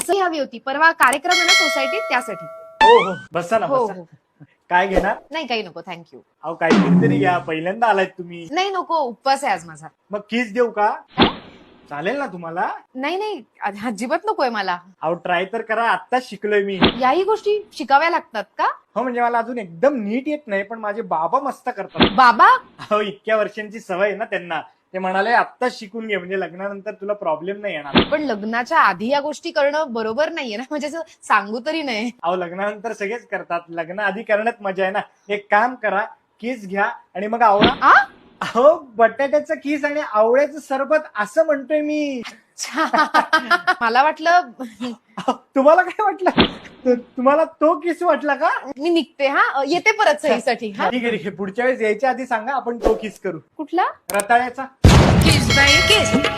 रसई हवी होती. परवा कार्यक्रम आहे ना सोसायटीत त्यासाठी. हो हो. बसा ना हो बसा. हो. काय घेणार? नाही काही नको. थँक्यू अहो काहीतरी तरी घ्या. पहिल्यांदा आलायत तुम्ही. नाही नको. उपवास आहे आज माझा. मग किस देऊ का? चालेल ना तुम्हाला? नाही नाही. अ- अजिबात नकोय मला. अहो ट्राय तर करा. आत्ताच शिकलोय मी. याही गोष्टी शिकाव्या लागतात का? हो म्हणजे मला अजून एकदम नीट येत नाही पण माझे बाबा मस्त करतात. बाबा? अहो इतक्या वर्षांची सवय आहे ना त्यांना. ते म्हणाले आत्ताच शिकून घे म्हणजे लग्नानंतर तुला प्रॉब्लेम नाही येणार. पण लग्नाच्या आधी या गोष्टी करणं बरोबर नाहीये ना? म्हणजे असं सांगू तरी नाही अहो लग्नानंतर सगळेच करतात. लग्न आधी करण्यात मजा आहे ना? एक काम करा किस घ्या आणि मग आवळा आ? अहो बटाट्याचं किस आणि आवळ्याचं सरबत असं म्हणतोय मी. मला वाटलं तुम्हाला काय वाटलं? तु- तुम्हाला तो किस वाटला का? मी निघते हा? येते परत सहीसाठी हा? ठीक आहे ठीक आहे. पुढच्या वेळेस यायच्या आधी सांगा आपण तो किस करू. कुठला? रताळ्याचा. किस बाई किस